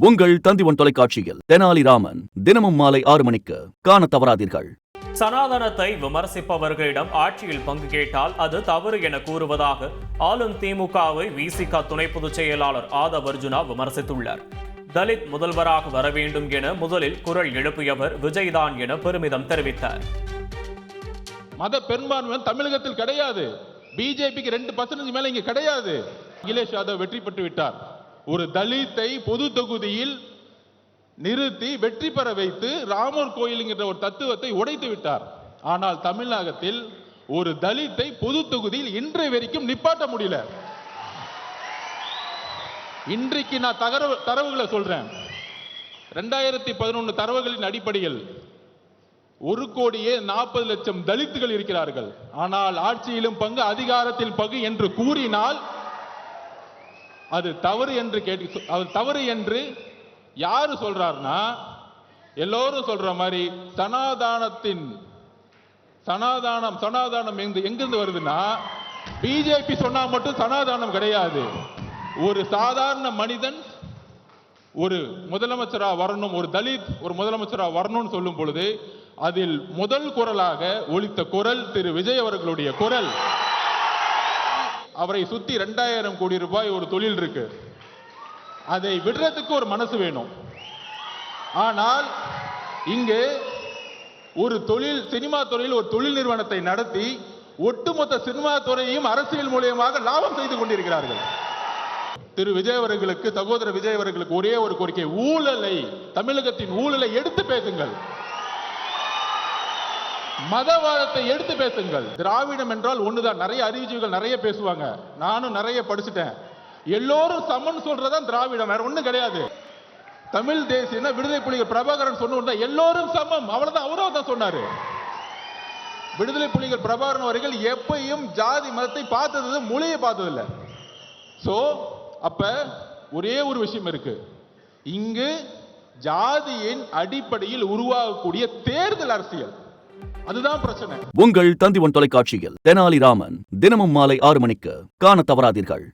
உங்கள் தந்திவன் தொலைக்காட்சியில் தெனாலிராமன் தினமும் மாலை ஆறு மணிக்கு காண தவறாதீர்கள். சனாதனத்தை விமர்சிப்பவர்களிடம் ஆட்சியில் பங்கு கேட்டால் அது தவறு என கூறுவதாக ஆளும் திமுகவை விசிக துணை பொதுச் செயலாளர் ஆதவ் அர்ஜுனா விமர்சித்துள்ளார். தலித் முதல்வராக வர வேண்டும் என முதலில் குரல் எழுப்பியவர் விஜய்தான் என பெருமிதம் தெரிவித்தார். மத பெரும்பான்மை தமிழகத்தில் கிடையாது. பிஜேபிக்கு ரெண்டு பர்சன்டேஜ் மேல இங்க கிடையாது. அகிலேஷ் யாதவ் வெற்றி பெற்று விட்டார். ஒரு தலித்தை பொது தொகுதியில் நிறுத்தி வெற்றி பெற வைத்து ராமர் கோயிலுங்கிற ஒரு தத்துவத்தை உடைத்து விட்டார். ஆனால் தமிழகத்தில் ஒரு தலித்தை பொது தொகுதியில் இன்றைய வரைக்கும் நிப்பாட்ட முடியல. இன்றைக்கு நான் தகர தரவுகளை சொல்றேன். ரெண்டாயிரத்தி பதினொன்று தரவுகளின் அடிப்படையில் ஒரு கோடியே நாற்பது லட்சம் தலித்துகள் இருக்கிறார்கள். ஆனால் ஆட்சியிலும் பங்கு அதிகாரத்தில் பங்கு என்று கூறினால் அது தவறு என்று கேட்டு அது தவறு என்று யாரு சொல்றாருன்னா எல்லோரும் சொல்ற மாதிரி சனாதானத்தின் சனாதானம் சனாதானம் எங்க எங்கிருந்து வருதுன்னா பிஜேபி சொன்னா மட்டும் சனாதானம் கிடையாது. ஒரு சாதாரண மனிதன் ஒரு முதலமைச்சரா வரணும் ஒரு தலித் ஒரு முதலமைச்சரா வரணும்னு சொல்லும் பொழுது அதில் முதல் குரலாக ஒலித்த குரல் திரு விஜய் அவர்களுடைய குரல். அவரை சுத்தி ரெண்டாயிரம் கோடி ரூபாய் ஒரு தொழில் இருக்கு. அதை விடுறதுக்கு ஒரு மனசு வேணும். ஆனால் இங்கு ஒரு தொழில் சினிமா துறையில் ஒரு தொழில் நிறுவனத்தை நடத்தி ஒட்டுமொத்த சினிமா துறையையும் அரசியல் மூலியமாக லாபம் செய்து கொண்டிருக்கிறார்கள். திரு விஜய் அவர்களுக்கு சகோதர விஜய் அவர்களுக்கு ஒரே ஒரு கோரிக்கை ஊழலை தமிழகத்தின் ஊழலை எடுத்து பேசுங்கள். மதவாதத்தை எடுத்து பேசுங்கள். திராவிடம் என்றால் ஒண்ணுதான். நிறைய அறிவிச்சுகள் நிறைய பேசுவாங்க. நானும் நிறைய படிச்சுட்டேன். எல்லோரும் சமன் சொல்றதுதான் திராவிடம். வேற ஒண்ணும் கிடையாது. தமிழ் தேசியனா விடுதலை புலிகள் பிரபாகரன் சொன்ன எல்லோரும் சமம். அவ்வளவுதான். அவரும் தான் சொன்னாரு. விடுதலை புலிகள் பிரபாகரன் அவர்கள் எப்பயும் ஜாதி மதத்தை பார்த்தது மொழியை பார்த்தது ஸோ சோ அப்ப ஒரே ஒரு விஷயம் இருக்கு. இங்கு ஜாதியின் அடிப்படையில் உருவாகக்கூடிய தேர்தல் அரசியல். அதுதான் பிரச்சனை. உங்கள் தந்திவன் தொலைக்காட்சியில் தெனாலிராமன் தினமும் மாலை ஆறு மணிக்கு காண தவறாதீர்கள்.